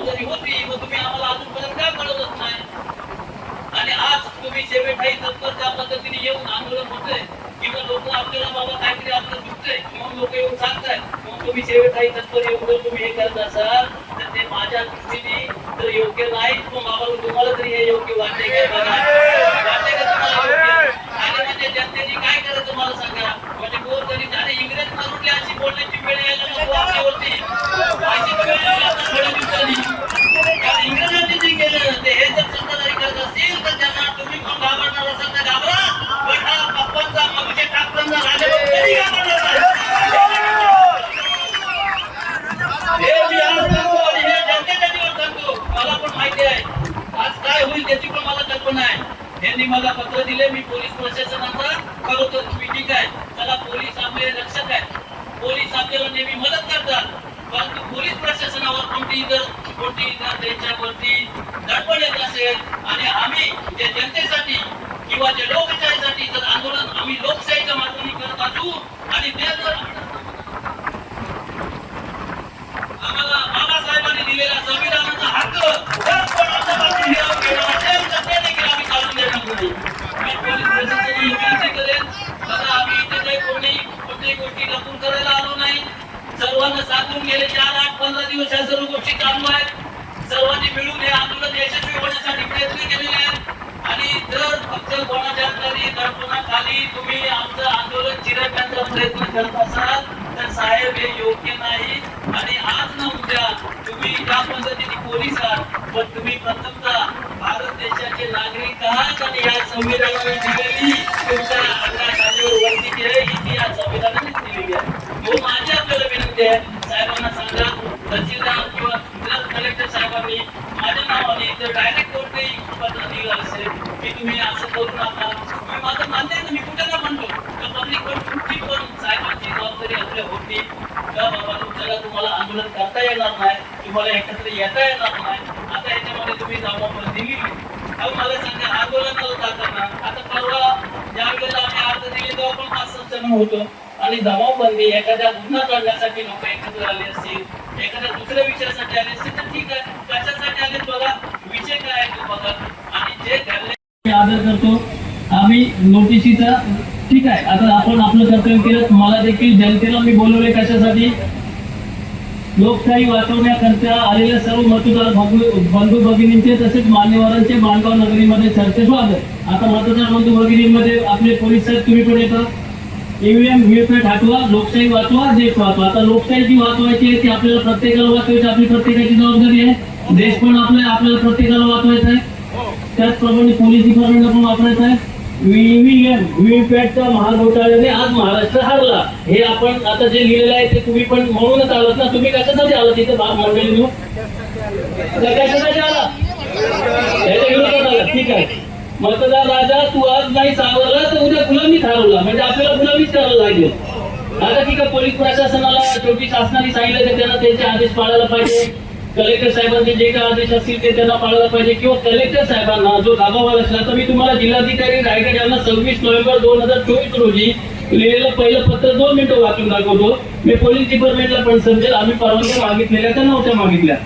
जबाबदारी होती मग तुम्ही आम्हाला अजूनपर्यंत काय कळवलंच नाही. आणि आज तुम्ही सेवेठाई तत्पर त्या पद्धतीने येऊन आंदोलन होतंय किंवा लोक आपल्याला बाबा काहीतरी आपलं दुखतंय म्हणून लोक येऊन सांगताय मग तुम्ही सेवेठाई तत्पर येऊन जर तुम्ही हे करत असाल तर ते माझ्या दृष्टीने तर योग्य नाही मग बाबा तुम्हाला तरी हे योग्य वाटते का? वाटते का तुम्हाला? जनतेने काय करायचं मला सांगा? म्हणजे कोण तरी त्याने इंग्रज मरुडले अशी बोलण्याची वेळ यायला नको अशी वेळ यायला थोड्या दिवसांनी कारण इंग्रजांनी जे केलं ते हे जर सत्ताधारी करत असतील तर त्यांना तुम्ही पण घाबरणार असाल तर घाबरा पण हा पप्पांचा मगचे टाकताना राजा कधी घाबरणार नाही. हे मी आज सांगतो आणि हे जनतेच्या जीवन सांगतो मला पण माहिती आहे आज काय होईल त्याची पण मला कल्पना आहे यांनी मला पत्र दिले मी पोलीस प्रशासनाचा कळवतो तुम्ही ठीक आहे. चला पोलीस आपले रक्षक आहे. पोलीस आपल्याला नेहमी मदत करतात. परंतु पोलीस प्रशासनावर कोणती जर कोणती जर त्यांच्यावरती दडपण येत असेल आणि आम्ही जे जनतेसाठी किंवा जे लोकशाहीसाठी जर आंदोलन आम्ही लोकशाहीच्या मार्गाने करत असू आणि ते जर आम्हाला बाबासाहेबांनी दिलेला संविधानाचा हक्क जर कोण आमच्या बाजूने हिरावून घेणार असेल तर ते देखील आम्ही चालून देणार नाही मी पोलीस प्रशासनाला विनंती करेन बघा आम्ही इथे काही कोणी कोणत्याही गोष्टी लपून करायला आलो नाही सर्वांना साधून गेले चार आठ पंधरा दिवस या सर्व गोष्टी चालू आहेत सर्वांनी मिळून हे आंदोलन यशस्वी होण्यासाठी प्रयत्न केलेले आहेत आणि जर फक्त कोणाच्या तरी दडपणाखाली तुम्ही आमचं आंदोलन चिरडण्याचा प्रयत्न करत असाल तर साहेब हे योग्य नाही. आणि आज ना उद्या तुम्ही ज्या पद्धतीने पोलीस आहात पण तुम्ही प्रथमतः भारत देशाचे नागरिक आहात आणि या संविधानाने दिलेली तुमच्या अंगाखालीवर वरती जी आहे ही ती या संविधानाने दिलेली आहे. हो माझी आपल्याला विनंती आहे. साहेबांना सांगा तहसीलदार किंवा साहेबांनी माझ्या नावाने जर डायरेक्ट पत्र दिलं असेल की तुम्ही असं करू नका. मी माझं मान्य आहे मी कुठे ना म्हणतो. तर पब्लिक तुमची पण साहेबांची जबाबदारी आपल्या होती का बाबा तुमच्याला तुम्हाला आंदोलन करता येणार नाही तुम्हाला एकत्र येता येणार नाही. आता याच्यामध्ये तुम्ही जबाबदारी दिली अहो मला सांगा आंदोलन जाताना आता परवा ज्या वेळेला आम्ही अर्ज दिले तेव्हा पण पाच सात होतो. आणि जबाबबंदी एखाद्या गुन्हा करण्यासाठी लोक एकत्र आले असतील एखाद्या दुसऱ्या विषयासाठी आले असतील तर ठीक आहे. कशासाठी आले बघा विषय काय आहे तो बघा. आणि जे घडले आदर करतो. आम्ही नोटिशीचा ठीक आहे. आता आपण आपलं कर्तव्य केलं मला देखील जनतेला मी बोलवले कशासाठी? लोकशाही वाचवण्याकरता आलेल्या सर्व मतदार बंधू भगिनींचे तसेच मान्यवरांचे माणगाव नगरीमध्ये सरचे स्वागत. आता मतदार बंधू भगिनींमध्ये आपले पोलीस साहेब तुम्ही पण येतात ईव्हीएम व्हीपॅट हटवा लोकशाही वाचवा देश वाचवा. आता लोकशाही जी वाचवायची आहे ती आपल्याला प्रत्येकाला वाचवायची आपली प्रत्येकाची जबाबदारी आहे. देश पण आपल्या आपल्याला प्रत्येकाला वाचवायचा आहे. त्याचप्रमाणे पोलीस डिपार्टमेंटला पण वापरायचं आहे. ईव्हीएम व्हीपॅटच्या महाघोटाळ्याने आज महाराष्ट्र हारला. हे आपण आता जे लिहिलेलं आहे ते तुम्ही पण म्हणूनच आलात ना. तुम्ही कशासाठी आलात इथे? भाग मांडलेली कशासाठी आला त्याच्या विरोधात आला ठीक आहे. मतदार राजा तू आज नाही सावरला तर उद्या गुलामी ठरवला. म्हणजे आपल्याला गुलामीच करायला लागेल. आता की का पोलीस प्रशासनाला शेवटी शासनाने सांगितलं की त्यांना त्यांचे आदेश पाळायला पाहिजे. कलेक्टर साहेबांचे जे काही आदेश असतील ते त्यांना पाळायला पाहिजे. किंवा कलेक्टर साहेबांना जो दाबावाला असला तर मी तुम्हाला जिल्हाधिकारी रायगड यांना सव्वीस नोव्हेंबर दोन हजार चोवीस रोजी लिहिलेलं पहिलं पत्र दोन मिनिटं वाचून दाखवतो. मी पोलीस डिपार्टमेंटला पण समजेल आम्ही परवानग्या मागितलेल्या का नव्हत्या मागितल्या?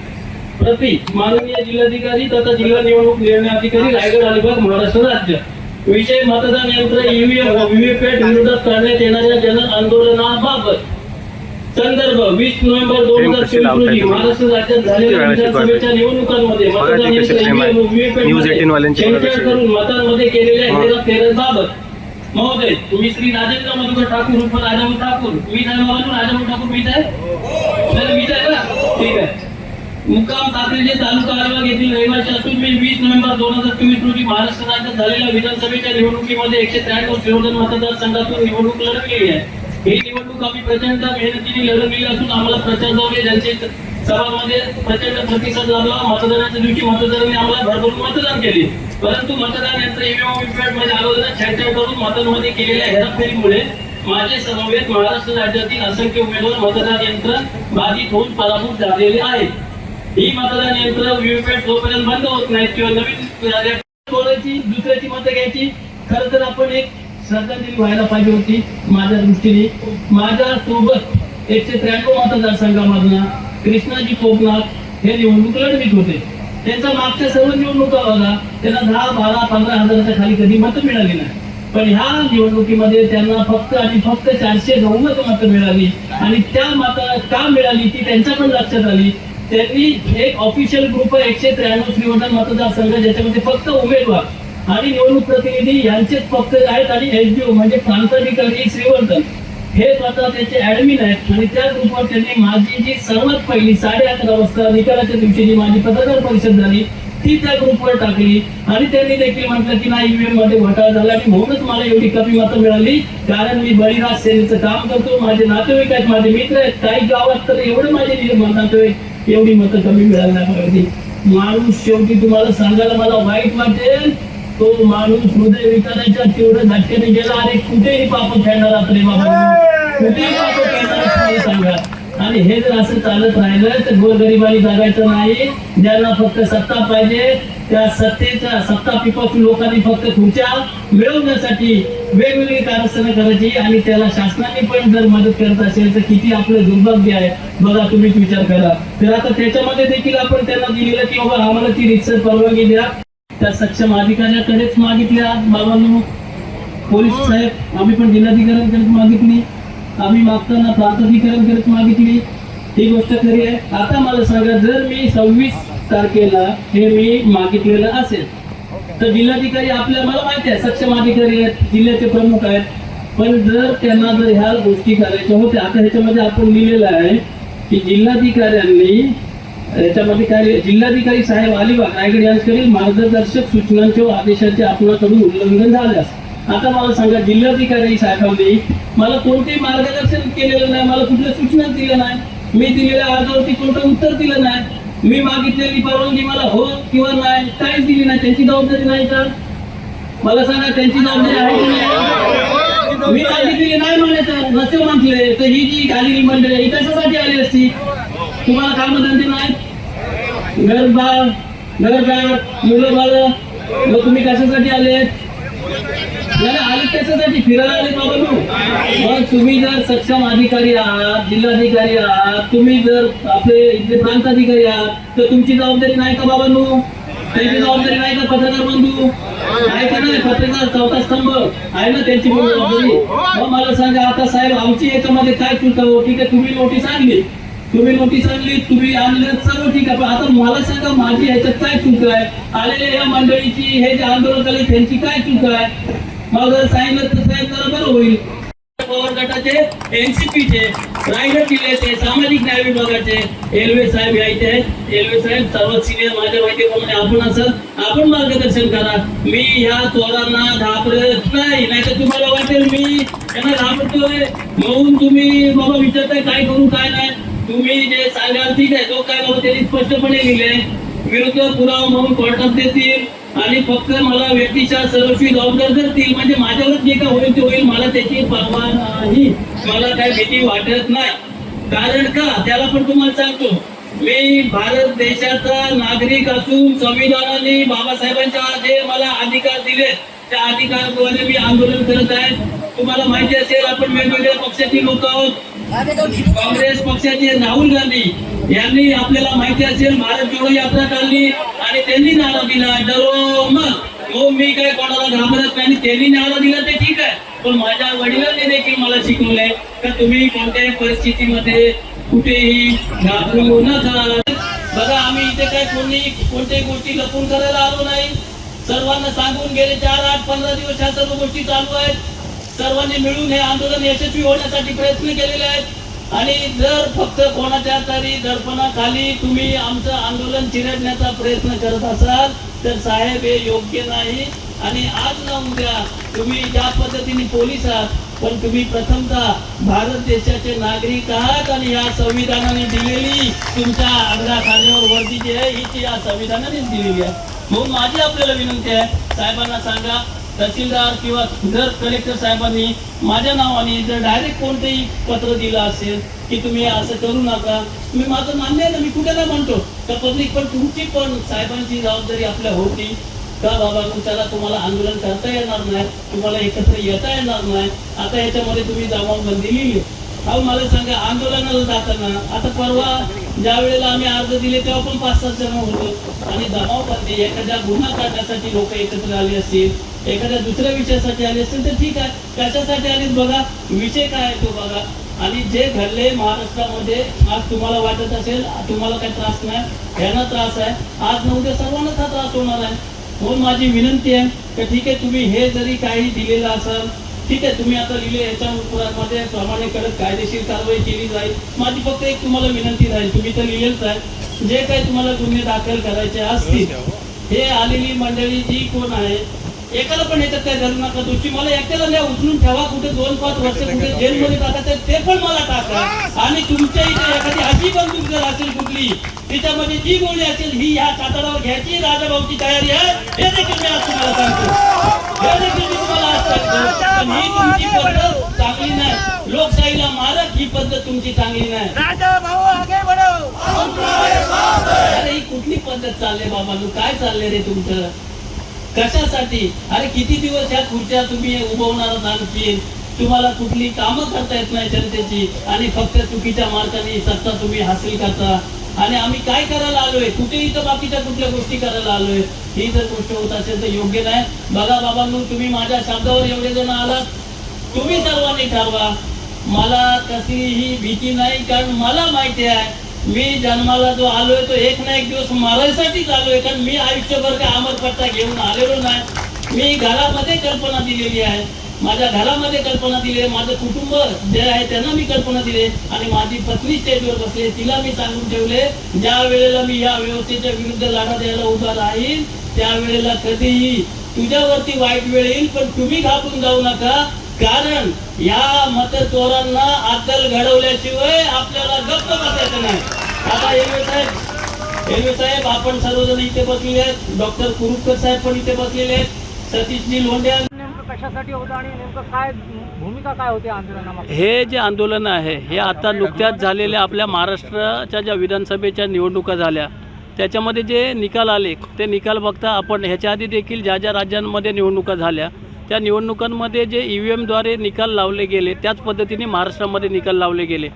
प्रति माननीय जिल्हाधिकारी तथा जिल्हा निवडणूक निर्णय अधिकारी रायगड अलिबाग महाराष्ट्र राज्य. विषय मतदान यंत्र ईव्हीएम व व्हीव्हीपॅट विरोधात करण्यात येणाऱ्या जन आंदोलनाबाबत संदर्भ वीस नोव्हेंबर दोन हजार चोवीस रोजी महाराष्ट्र राज्यात झालेल्या विधानसभेच्या निवडणुकांमध्ये मतदान यंत्र. EVM व VVPAT न्यूजमध्ये 18 वाल्यांची बघा छेडछाड. करून मतांमध्ये केलेल्या हेरफेरबाबत महोदय तुम्ही श्री राजेंद्र मधुकर ठाकूर उर्फ राजाभाऊ ठाकूर. मी बाबा राजाभाऊ ठाकूर मीच आहे? नाही, मीच आहे ना? ठीक आहे. मुक्काम साखरेचे तालुका आढावा घेतील रहिवासी असून मी वीस नोव्हेंबर दोन हजार चोवीस रोजी महाराष्ट्र राज्यात झालेल्या विधानसभेच्या निवडणुकीमध्ये एकशे त्र्याण्णव शिरोधन मतदारसंघातून निवडणूक लढवलेली आहे. ही निवडणूक आम्ही प्रचंड मेहनतीने लढवलेली असून आम्हाला प्रचार जावले ज्यांचे सभामध्ये प्रचंड प्रतिसाद लाभला. मतदानाच्या दिवशी मतदारांनी आम्हाला भरभरून मतदान केले. परंतु मतदान यंत्र ईव्हीएममध्ये आलोचना छेडछाड करून मतांमध्ये केलेल्या हेराफेरीमुळे माझे समवेत महाराष्ट्र राज्यातील असंख्य उमेदवार मतदान यंत्र बाधित होऊन पराभूत झालेले आहेत. ही मतदान यंत्र व्हीव्हीपॅट जोपर्यंत बंद होत नाहीत किंवा नवीन कोणाची दुसऱ्याची मतं घ्यायची खरं तर आपण एक श्रद्धांजली व्हायला पाहिजे होती माझ्या दृष्टीने. माझ्या सोबत एकशे त्र्याण्णव मतदारसंघामधनं कृष्णाजी कोकणात हे निवडणूक लढवीत होते. त्यांचा मागच्या सर्व निवडणुका बघा त्यांना दहा बारा पंधरा हजाराच्या खाली कधी मतं मिळाली नाही. पण ह्या निवडणुकीमध्ये त्यांना फक्त आणि फक्त चारशे नव्वद मतं मिळाली आणि त्या मतं का मिळाली ती त्यांच्या पण लक्षात आली. त्यांनी एक ऑफिशियल ग्रुप आहे एकशे त्र्याण्णव श्रीवर्धन मतदारसंघ ज्याच्यामध्ये फक्त उमेदवार आणि निवडणूक प्रतिनिधी यांचेच फक्त आहेत आणि एसडीओ म्हणजे प्रांताधिकारी श्रीवर्धन. हे स्वतः त्याचे ऍडमिन आहेत आणि त्या ग्रुपवर त्यांनी माझी जी सर्वात पहिली साडे अकरा वाजता निकालाच्या दिवशी जी माझी पत्रकार परिषद झाली ती त्या ग्रुपवर टाकली आणि त्यांनी देखील म्हटलं की नाही ईव्हीएममध्ये घोटाळा झाला आणि म्हणूनच मला एवढी कमी मतं मिळाली. कारण मी बळीराज सेनेचं काम करतो माझे नातेवाईक आहेत माझे मित्र आहेत काही गावात तर एवढे माझे नि- नातेवाईक एवढी मतं कमी मिळाली नाही पाहिजे माणूस शेवटी तुम्हाला सांगायला मला वाईट वाटेल. तो माणूस हृदय विकाराच्या तीव्र धक्क्याने गेला आणि कुठेही पाप खेळणार आपले बाबा कुठेही पाप खेळणार सांगा. आणि हे जर असं चालत राहिलं तर गोरगरिबांनी जगायचं नाही. ज्यांना फक्त सत्ता पाहिजे त्या सत्तेच्या सत्ता पिपासू लोकांनी फक्त खुर्च्या मिळवण्यासाठी वेगवेगळी कारस्थानं करायची आणि त्याला शासनाने पण जर मदत करत असेल तर किती आपलं दुर्भाग्य आहे. बघा तुम्हीच विचार करा. तर आता त्याच्यामध्ये देखील आपण त्यांना दिलेलं की बाबा आम्हाला ती रिक्सर परवानगी द्या. त्या सक्षम अधिकाऱ्याकडेच मागितल्या बाबांनो. पोलीस साहेब आम्ही पण जिल्हाधिकाऱ्यांकडे मागितली. आम्ही मागताना प्रांताधिकाऱ्यांकडे मागितली. ही गोष्ट खरी आहे. आता मला सांगा जर मी सव्वीस तारखेला हे मी मागितलेलं असेल. तर जिल्हाधिकारी आपल्या मला माहिती आहे सक्षम अधिकारी आहेत जिल्ह्याचे प्रमुख आहेत. पण जर त्यांना जर ह्या गोष्टी करायच्या होत्या आता ह्याच्यामध्ये आपण लिहिलेलं आहे की जिल्हाधिकाऱ्यांनी याच्यामध्ये काय जिल्हाधिकारी साहेब अलिबाग रायगड यांच्याकडील मार्गदर्शक सूचनांचे व आदेशाचे आपणाकडून उल्लंघन झाल्यास आता मला सांगा जिल्हाधिकारी साहेबांनी मला कोणतेही मार्गदर्शन केलेलं नाही मला कुठल्या सूचना दिल्या नाही. मी दिलेल्या अर्जावरती कोणतं उत्तर दिलं नाही. मी मागितलेली परवानगी मला हो किंवा नाही काहीच दिली नाही. त्यांची जबाबदारी नाही का? मला सांगा त्यांची जबाबदारी आहे की नाही? मी मागितलेली नाही म्हणायचं. नसे म्हटले तर ही जी आलेली मंडळी ही कशासाठी आली असती? तुम्हाला कामधंदे नाहीत घर बाळ मुलं बाळ मग तुम्ही कशासाठी आले? आले कशासाठी फिरायला आले बाबा तू. मग तुम्ही जर सक्षम अधिकारी आहात जिल्हाधिकारी आहात तुम्ही जर आपले इथले प्रांताधिकारी आहात तर तुमची जबाबदारी नाही का बाबांनो? त्यांची जबाबदारी नाही का पत्रकार बंधू? आहे का नाही? पत्रकार चौथा स्तंभ. आहे ना त्यांची जबाबदारी? मग मला सांगा आता साहेब आमची याच्यामध्ये काय चूक आहे हो? ठीक आहे तुम्ही नोटीस आणली. तुम्ही नोटीस आणली तुम्ही आणलं सर्व ठीक आहे. पण आता मला सांगा माझी ह्याच्यात काय चूक आहे? आलेल्या या मंडळीची हे जे आंदोलन झाले त्यांची काय चूक आहे? मग सांगितलं तर साहेब जरा बरं होईल. पवार गटाचे एनसीपीचे रायगड जिल्ह्याचे सामाजिक न्याय विभागाचे एलवे साहेब यायचे एलवे साहेब सर्वात सिनियर माझ्या माहितीप्रमाणे आपण असं आपण मार्गदर्शन करा. मी ह्या चोरांना घाबरत नाही. नाहीतर तुम्हाला वाटेल मी त्यांना घाबरतोय. म्हणून तुम्ही बाबा विचारताय काय करू काय नाही. तुम्ही जे सांगाल ठीक आहे. जो काय बाबा त्यांनी स्पष्टपणे लिहिले विरुद्ध पुरावा म्हणून कोर्टात देतील आणि फक्त मला व्यक्तीच्या सर्वस्वी जबाबदार करतील म्हणजे माझ्यावरच जे काय होईल ते होईल मला त्याची परवा नाही. मला काय भीती वाटत नाही. कारण का? त्याला पण तुम्हाला सांगतो. मी भारत देशाचा नागरिक असून संविधानाने बाबासाहेबांच्या जे मला अधिकार दिले. त्या अधिकाराद्वारे मी आंदोलन करत आहे. तुम्हाला माहिती असेल आपण वेगवेगळ्या पक्षाची लोक आहोत. काँग्रेस पक्षाचे राहुल गांधी यांनी आपल्याला माहिती असेल भारत जोडो यात्रा काढली आणि त्यांनी नारा दिला. डरो मग तो हो, मी काय कोणाला घाबरत नाही त्यांनी नारा दिला ते ठीक आहे. पण माझ्या वडिलांनी देखील मला शिकवलंय का तुम्ही कोणत्याही परिस्थितीमध्ये कुठेही घाबरू नका. बघा आम्ही इथे काय कोणी कोणत्याही गोष्टी लपून करायला आलो नाही. सर्वांना सांगून गेले चार आठ पंधरा दिवस ह्या सर्व गोष्टी चालू आहेत. सर्वांनी मिळून हे आंदोलन यशस्वी होण्यासाठी प्रयत्न केलेले आहेत. आणि जर फक्त कोणाच्या तरी दर्पणाखाली तुम्ही आमचं आंदोलन चिरडण्याचा प्रयत्न करत असाल तर साहेब हे योग्य नाही. आणि आज ना उद्या तुम्ही ज्या पद्धतीने पोलीस आहात पण तुम्ही प्रथमतः भारत देशाचे नागरिक आहात आणि या संविधानाने दिलेली तुमच्या आग्रा खाण्यावर वर्दी जी आहे ही ती या संविधानानेच दिलेली आहे. म्हणून माझी आपल्याला विनंती आहे साहेबांना सांगा तहसीलदार किंवा जर कलेक्टर साहेबांनी माझ्या नावाने जर डायरेक्ट कोणतेही पत्र दिलं असेल की तुम्ही असं करू नका मी माझं मान्य आहे ना मी कुठे म्हणतो. तर पब्लिक पण तुमची पण साहेबांची जबाबदारी आपल्या होती. का बाबा तुमच्याला तुम्हाला आंदोलन करता येणार नाही? तुम्हाला एकत्र येता येणार नाही? आता याच्यामध्ये तुम्ही जबाबबंदी लिहिली अहो मला सांगा आंदोलनाला जाताना आता परवा ज्या वेळेला आम्ही अर्ज दिले तेव्हा पण पाच सात जण होतो. आणि जमावबंदी एखाद्या गुन्हा काढण्यासाठी लोक एकत्र आले असतील एखाद्या दुसऱ्या विषयासाठी आले असतील तर ठीक आहे. कशासाठी आले बघा? विषय काय आहे तो बघा. आणि जे घडले महाराष्ट्रामध्ये आज तुम्हाला वाटत असेल तुम्हाला काही त्रास नाही ह्यांना त्रास आहे. आज न उद्या सर्वांनाच हा त्रास होणार आहे. म्हणून माझी विनंती आहे की ठीक आहे तुम्ही हे जरी काही दिलेलं असाल ठीक आहे तुम्ही आता लिहिले याच्यामध्ये प्रमाणे कडक कायदेशीर कारवाई केली जाईल. माझी फक्त एक तुम्हाला विनंती राहील तुम्ही तर लिहिलेच आहे. जे काही तुम्हाला गुन्हे दाखल करायचे असतील हे आलेली मंडळी जी कोण आहे एकाला पण याच्यात काय धरू नका तुमची मला एकट्याला द्या उचलून ठेवा कुठे दोन पाच वर्ष कुठे जेलमध्ये टाकायचं ते पण मला टाका. आणि तुमच्या इथे एखादी अशी बंदूक जर असेल कुठली तिच्यामध्ये जी गोळी असेल ही ह्या कातडावर घ्यायची राजाभाऊची तयारी आहे. हे देखील मी आज तुम्हाला सांगतो. हे देखील मी तुम्हाला आज सांगतो. पण ही तुमची पद्धत चांगली नाही. लोकशाहीला मारक ही पद्धत तुमची चांगली नाही. राजा भाऊ अरे ही कुठली पद्धत चालले बाबा? तू काय चाललंय रे तुमचं? कशासाठी? अरे किती दिवस ह्या खुर्च्या तुम्ही उभवणार आणखीन तुम्हाला कुठली कामं करता येत नाही जनतेची आणि फक्त चुकीच्या मार्गाने सत्ता तुम्ही हासिल करता. आणि आम्ही काय करायला आलोय? कुठे इथं बाकीच्या कुठल्या गोष्टी करायला आलोय. ही जर गोष्ट होत असेल तर योग्य नाही. बघा बाबांनो तुम्ही माझ्या शब्दावर एवढे जण आलात. तुम्ही सर्वांनी ठरवा. मला कसलीही भीती नाही कारण मला माहिती आहे. मी जन्माला जो आलोय तो एक ना एक दिवस मारायसाठीच आलोय कारण मी आयुष्यभर काय अमरपट्टा घेऊन आलेलो नाही. मी घरामध्ये कल्पना दिलेली आहे. माझ्या घरामध्ये कल्पना दिली आहे. माझं कुटुंब जे आहे त्यांना मी कल्पना दिली आणि माझी पत्नी स्टेजवर बसली तिला मी सांगून ठेवले ज्या वेळेला मी या व्यवस्थेच्या विरुद्ध लढा द्यायला उभा राहील त्यावेळेला कधीही तुझ्यावरती वाईट वेळ येईल पण तुम्ही घाबरून जाऊ नका. कारण या मतचोरांना अद्दल घडवल्याशिवाय आपल्याला गप्प बसायचं नाही. आता एरवे साहेब साहेब आपण सर्वजण इथे बसलेले आहेत. डॉक्टर कुरुपकर साहेब पण इथे बसलेले आहेत. सतीशजी लोंढे नेमकं कशासाठी होतं आणि नेमकं काय भूमिका काय होती आंदोलनामागे हे जे आंदोलन आहे हे आता नुकत्याच झालेल्या आपल्या महाराष्ट्राच्या ज्या विधानसभेच्या निवडणुका झाल्या त्याच्यामध्ये जे निकाल आले ते निकाल बघता आपण ह्याच्या आधी देखील ज्या ज्या राज्यांमध्ये निवडणुका झाल्या त्या निवडणुकांमध्ये जे ई व्ही एमद्वारे निकाल लावले गेले त्याच पद्धतीने महाराष्ट्रामध्ये निकाल लावले गेले.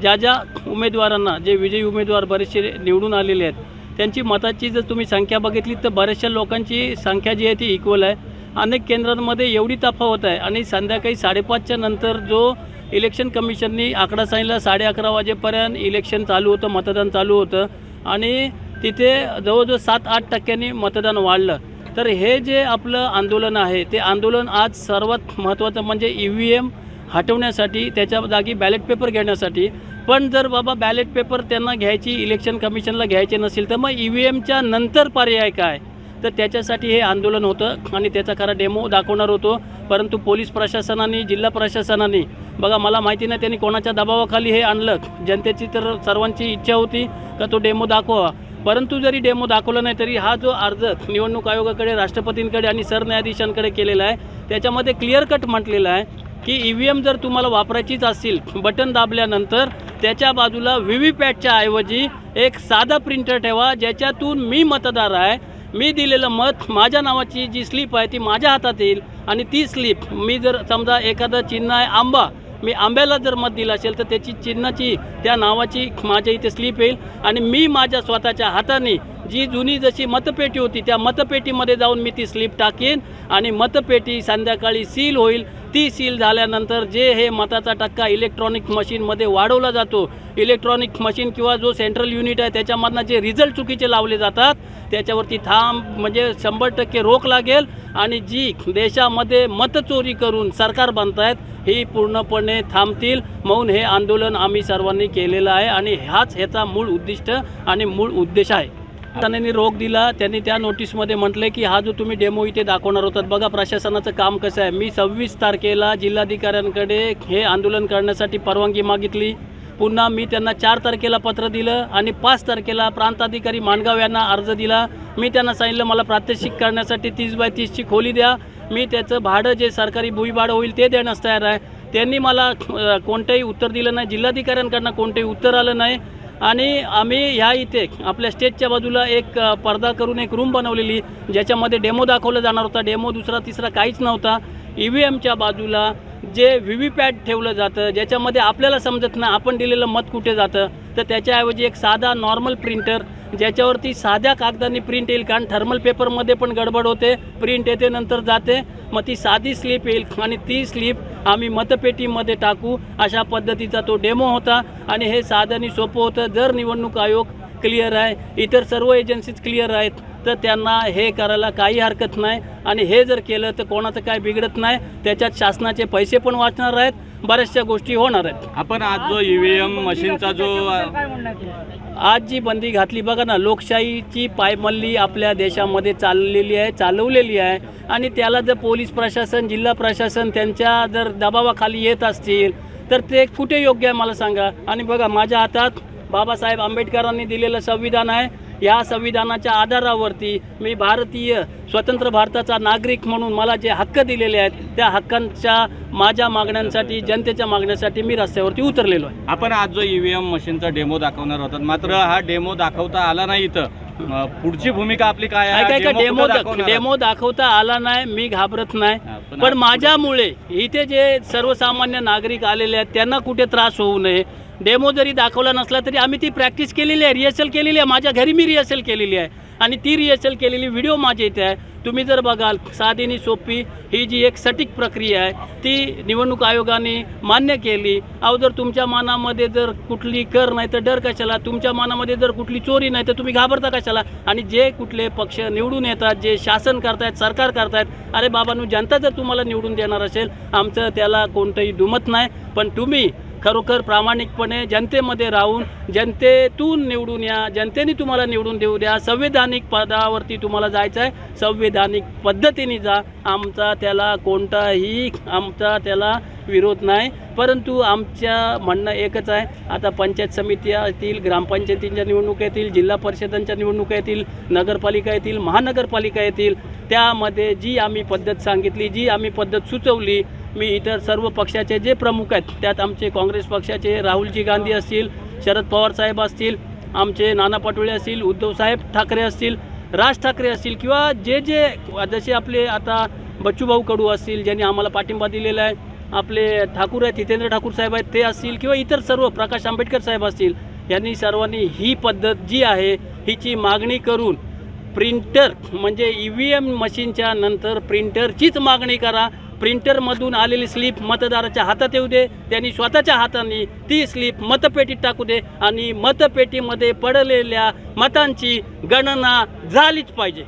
ज्या ज्या उमेदवारांना जे विजयी उमेदवार बरेचसे निवडून आलेले आहेत त्यांची मताची जर तुम्ही संख्या बघितली तर बऱ्याचशा लोकांची संख्या जी आहे ती इक्वल आहे. अनेक केंद्रांमध्ये एवढी तफावत आहे आणि संध्याकाळी साडेपाचच्या नंतर जो इलेक्शन कमिशननी आकडा सांगितला साडे अकरा वाजेपर्यंत इलेक्शन चालू होतं मतदान चालू होतं. आणि तिथे जवळजवळ सात आठ टक्क्यांनी मतदान वाढलं. तर हे जे आपलं आंदोलन आहे ते आंदोलन आज सर्वात महत्त्वाचं म्हणजे ई व्ही एम हटवण्यासाठी त्याच्या जागी बॅलेट पेपर घेण्यासाठी. पण जर बाबा बॅलेट पेपर त्यांना घ्यायची इलेक्शन कमिशनला घ्यायचे नसेल तर मग ई व्ही एमच्या नंतर पर्याय काय? तर त्याच्यासाठी हे आंदोलन होतं आणि त्याचा खरा डेमो दाखवणार होतो. परंतु पोलीस प्रशासनाने जिल्हा प्रशासनाने बघा मला माहिती नाही त्यांनी कोणाच्या दबावाखाली हे आणलं. जनतेची तर सर्वांची इच्छा होती का तो डेमो दाखवा परंतु जरी डेमो दाखवला नाही तरी हा जो अर्ज निवडणूक आयोगाकडे राष्ट्रपतींकडे आणि सरन्यायाधीशांकडे केलेला आहे त्याच्यामध्ये क्लिअर कट म्हटलेलं आहे की ई व्ही एम जर तुम्हाला वापरायचीच असतील बटन दाबल्यानंतर त्याच्या बाजूला व्ही व्ही पॅटच्या ऐवजी एक साधा प्रिंटर ठेवा ज्याच्यातून मी मतदार आहे. मी दिलेलं मत माझ्या नावाची जी स्लिप आहे ती माझ्या हातात येईल आणि ती स्लिप मी जर समजा एखादं चिन्ह आहे आंबा मी आंब्याला जर मत दिलं असेल तर त्याची चिन्हाची त्या नावाची माझ्या इथे स्लिप येईल. आणि मी माझ्या स्वतःच्या हाताने जी जुनी जशी मतपेटी होती त्या मतपेटीमध्ये जाऊन मी ती स्लिप टाकेन. आणि मतपेटी संध्याकाळी सील होईल. ती सील झाल्यानंतर जे हे मताचा टक्का इलेक्ट्रॉनिक मशीनमध्ये वाढवला जातो इलेक्ट्रॉनिक मशीन किंवा जो सेंट्रल युनिट आहे त्याच्यामधनं जे रिझल्ट चुकीचे लावले जातात त्याच्यावरती थांब म्हणजे शंभर टक्के रोख लागेल. आणि जी देशामध्ये मतचोरी करून सरकार बनतायत ही पूर्णपणे थांबतील. म्हणून हे आंदोलन आम्ही सर्वांनी केलेलं आहे आणि हाच ह्याचा मूळ उद्दिष्ट आणि मूळ उद्देश आहे. त्यांनी रोख दिला. त्यांनी त्या नोटीसमध्ये म्हटलं की हा जो तुम्ही डेमो इथे दाखवणार होतात बघा प्रशासनाचं काम कसं आहे. मी सव्वीस तारखेला जिल्हाधिकाऱ्यांकडे हे आंदोलन करण्यासाठी परवानगी मागितली. पुन्हा मी त्यांना चार तारखेला पत्र दिलं आणि पाच तारखेला प्रांताधिकारी माणगाव यांना अर्ज दिला. मी त्यांना सांगितलं मला प्रात्यक्षिक करण्यासाठी तीस बाय तीसची खोली द्या. मी त्याचं भाडं जे सरकारी भुईभाडं होईल ते देण्यास तयार आहे. त्यांनी मला कोणतंही उत्तर दिलं नाही. जिल्हाधिकाऱ्यांकडनं कोणतंही उत्तर आलं नाही. आणि आम्ही ह्या इथे आपल्या स्टेजच्या बाजूला एक पडदा करून एक रूम बनवलेली. ज्याच्यामध्ये डेमो दाखवला जाणार होता. डेमो दुसरा तिसरा काहीच नव्हता. ई व्ही एमच्या बाजूला जे व्ही व्ही पॅट ठेवलं जातं ज्याच्यामध्ये आपल्याला समजत नाही आपण दिलेलं मत कुठे जातं. तर त्याच्याऐवजी एक साधा नॉर्मल प्रिंटर ज्याच्यावरती साध्या कागदाने प्रिंट येईल. कारण थर्मल पेपरमध्ये पण गडबड होते. प्रिंट येते नंतर जाते. मग ती साधी स्लिप येईल आणि ती स्लिप आम्ही मतपेटीमध्ये टाकू. अशा पद्धतीचा तो डेमो होता. आणि हे साधं सोपं होतं. जर निवडणूक आयोग क्लिअर आहे इतर सर्व एजन्सीज क्लिअर आहेत तर त्यांना हे करायला काही हरकत नाही. आणि हे जर केलं तर कोणाचं काय बिघडत नाही. त्याच्यात शासनाचे पैसे पण वाचणार आहेत. बऱ्याचशा गोष्टी होणार आहेत. आपण आज जो ईव्हीएम मशीनचा जो आज जी बंदी घातली बघा ना लोकशाहीची पायमल्ली आपल्या देशामध्ये चाललेली आहे चालवलेली आहे. आणि त्याला जर पोलीस प्रशासन जिल्हा प्रशासन त्यांच्या जर दबावाखाली येत असतील तर ते कुठे योग्य आहे मला सांगा. आणि बघा माझ्या हातात बाबासाहेब आंबेडकरांनी दिलेलं संविधान आहे. या संविधानाच्या आधारावरती मी भारतीय स्वतंत्र भारताचा नागरिक म्हणून मला जे हक्क दिलेले आहेत त्या हक्कांच्या माझ्या मागण्यांसाठी जनतेच्या मागण्यासाठी मी रस्त्यावरती उतरलेलो आहे आपण आज जो ईव्हीएम मशीनचा डेमो दाखवणार होतात मात्र हा डेमो दाखवता आला नाही इथं पुढची भूमिका आपली काय आहे? काय काय डेमो? डेमो दाखवता आला नाही मी घाबरत नाही पण माझ्यामुळे इथे जे सर्वसामान्य नागरिक आलेले आहेत त्यांना कुठे त्रास होऊ नये डेमो जरी दाखवला नसला तरी आम्ही ती प्रॅक्टिस केलेली आहे रिहर्सल केलेली आहे. माझ्या घरी मी रिहर्सल केलेली आहे. आणि ती रिहर्सल केलेली व्हिडिओ माझ्या इथे आहे. तुम्ही जर बघाल साधीनी सोपी ही जी एक सटीक प्रक्रिया आहे ती निवडणूक आयोगाने मान्य केली. अहो जर तुमच्या मनामध्ये जर कुठली कर नाही तर डर कशाला? तुमच्या मनामध्ये जर कुठली चोरी नाही तर तुम्ही घाबरता कशाला? आणि जे कुठले पक्ष निवडून येतात जे शासन करतायत सरकार करतायत अरे बाबांनो जनता जर तुम्हाला निवडून देणार असेल आमचं त्याला कोणतंही दुमत नाही. पण तुम्ही खरोखर प्रामाणिकपणे जनतेमध्ये राहून जनतेतून निवडून या जनतेने तुम्हाला निवडून देऊ द्या. संविधानिक पदावरती तुम्हाला जायचं आहे संविधानिक पद्धतीने जा. आमचा त्याला कोणताही आमचा त्याला विरोध नाही. परंतु आमच्या म्हणणं एकच आहे. आता पंचायत समित्या येतील ग्रामपंचायतींच्या निवडणुका येतील जिल्हा परिषदांच्या निवडणुका येतील नगरपालिका येतील महानगरपालिका येतील. त्यामध्ये जी आम्ही पद्धत सांगितली जी आम्ही पद्धत सुचवली मी इतर सर्व पक्षाचे जे प्रमुख आहेत त्यात आमचे काँग्रेस पक्षाचे राहुलजी गांधी असतील शरद पवार साहेब असतील आमचे नाना पटोळे असतील उद्धवसाहेब ठाकरे असतील राज ठाकरे असतील किंवा जे जे जसे आपले आता बच्चूभाऊ कडू असतील ज्यांनी आम्हाला पाठिंबा दिलेला आहे आपले ठाकूर आहेत हितेंद्र ठाकूर साहेब आहेत ते असतील किंवा इतर सर्व प्रकाश आंबेडकर साहेब असतील यांनी सर्वांनी ही पद्धत जी आहे हिची मागणी करून प्रिंटर म्हणजे ई व्ही एम मशीनच्या नंतर प्रिंटरचीच मागणी करा प्रिंटरमधून आलेली स्लिप मतदाराच्या हातात येऊ दे त्यांनी स्वतःच्या हाताने ती स्लिप मतपेटीत टाकू दे आणि मतपेटीमध्ये पडलेल्या मतांची गणना झालीच पाहिजे.